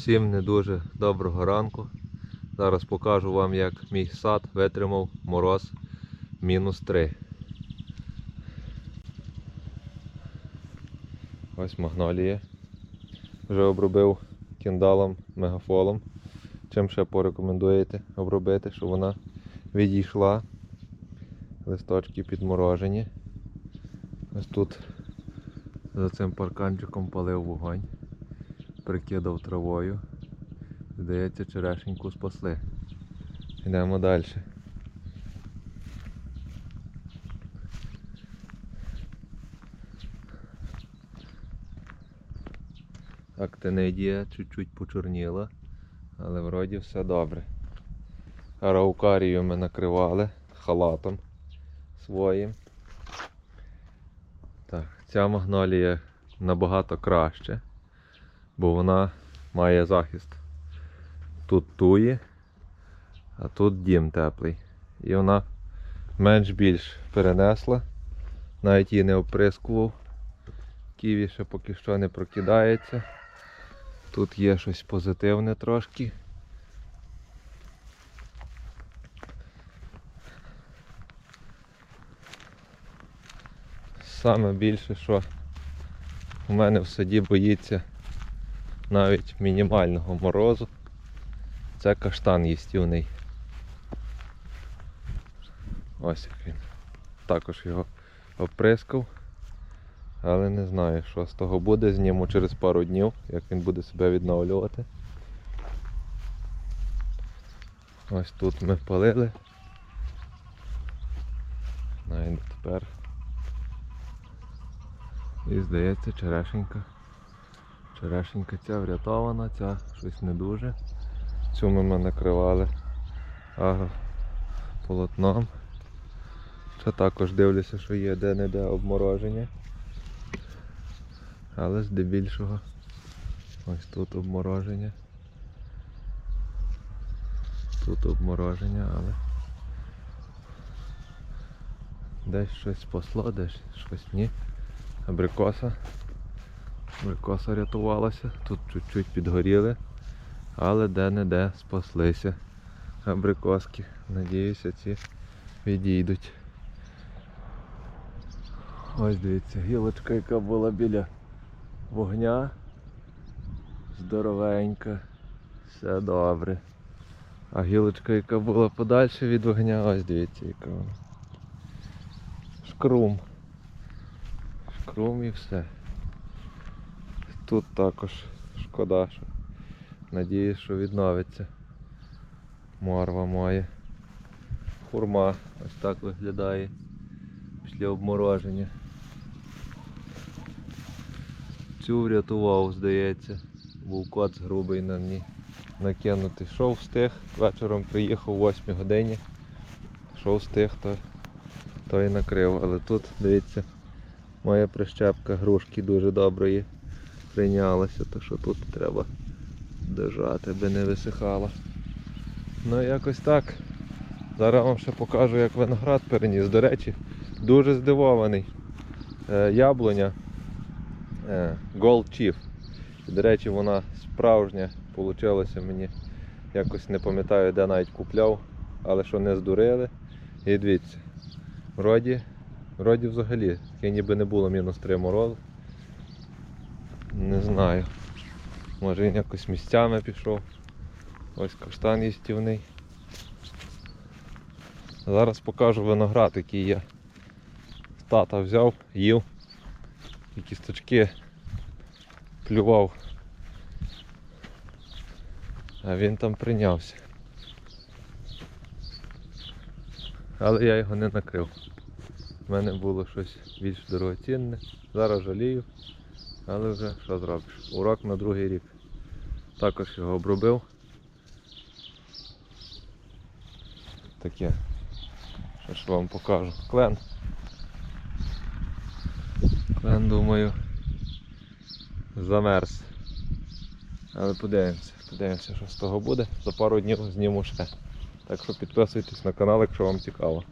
Всім не дуже доброго ранку. Зараз покажу вам, як мій сад витримав мороз мінус 3. Ось магнолія. Вже обробив кіндалом, мегафолом. Чим ще порекомендуєте обробити, щоб вона відійшла. Листочки підморожені. Ось тут за цим парканчиком палив вогонь прикидав травою. Здається, черешеньку спасли. Йдемо далі. Актинидія чуть-чуть почорніла, але вроді все добре. Араукарію ми накривали халатом своїм. Так, ця магнолія набагато краще бо вона має захист. Тут тує, а тут дім теплий. І вона менш-більш перенесла. Навіть її не оприскував. Ківі ще поки що не прокидається. Тут є щось позитивне трошки. Саме більше, що у мене в саді боїться навіть мінімального морозу. Це каштан їстівний. Ось як він. Також його оприскав. Але не знаю, що з того буде. Зніму через пару днів, як він буде себе відновлювати. Ось тут ми палили. Навіть тепер. І здається черешенька. Черешенька ця врятована, ця щось не дуже. Цю ми накривали агрополотном. Ще також дивлюся, що є де-не-де обмороження. Але здебільшого ось тут обмороження. Тут обмороження, але десь щось спасло, десь щось ні. Абрикоса. Абрикоса рятувалася, тут чуть-чуть підгоріли, але де-не-де спаслися абрикоски. Надіюся, ці відійдуть. Ось дивіться, гілочка, яка була біля вогня. Здоровенька, все добре. А гілочка, яка була подальше від вогня, ось дивіться, яка вона. Шкрум. Шкрум і все. Тут також шкода, що надіюсь, що відновиться. Морва має. Хурма ось так виглядає після обмороження. Цю врятував, здається. Був коц грубий на мені накинутий. Шов встиг, вечором приїхав о 8 годині. Шов встиг, то, то і накрив. Але тут, дивіться, моя прищепка грушки дуже доброї прийнялася, то що тут треба держати, аби не висихало. Ну якось так. Зараз вам ще покажу, як виноград переніс. До речі, дуже здивований. Е, яблуня е, Gold Chief. До речі, вона справжня получилася мені. Якось не пам'ятаю, де навіть купляв, але що не здурили. І дивіться, вроді, вроді взагалі, ніби не було мінус 3 морозу. Не знаю. Може він якось місцями пішов. Ось каштан їстівний. Зараз покажу виноград, який я тата взяв, їв. І кісточки плював. А він там прийнявся. Але я його не накрив. У мене було щось більш дорогоцінне. Зараз жалію. Але вже що зробиш? Урок на другий рік. Також його обробив. Таке. Що ж вам покажу. Клен. Клен, думаю, замерз. Але подивимося, подивимося, що з того буде. За пару днів зніму ще. Так що підписуйтесь на канал, якщо вам цікаво.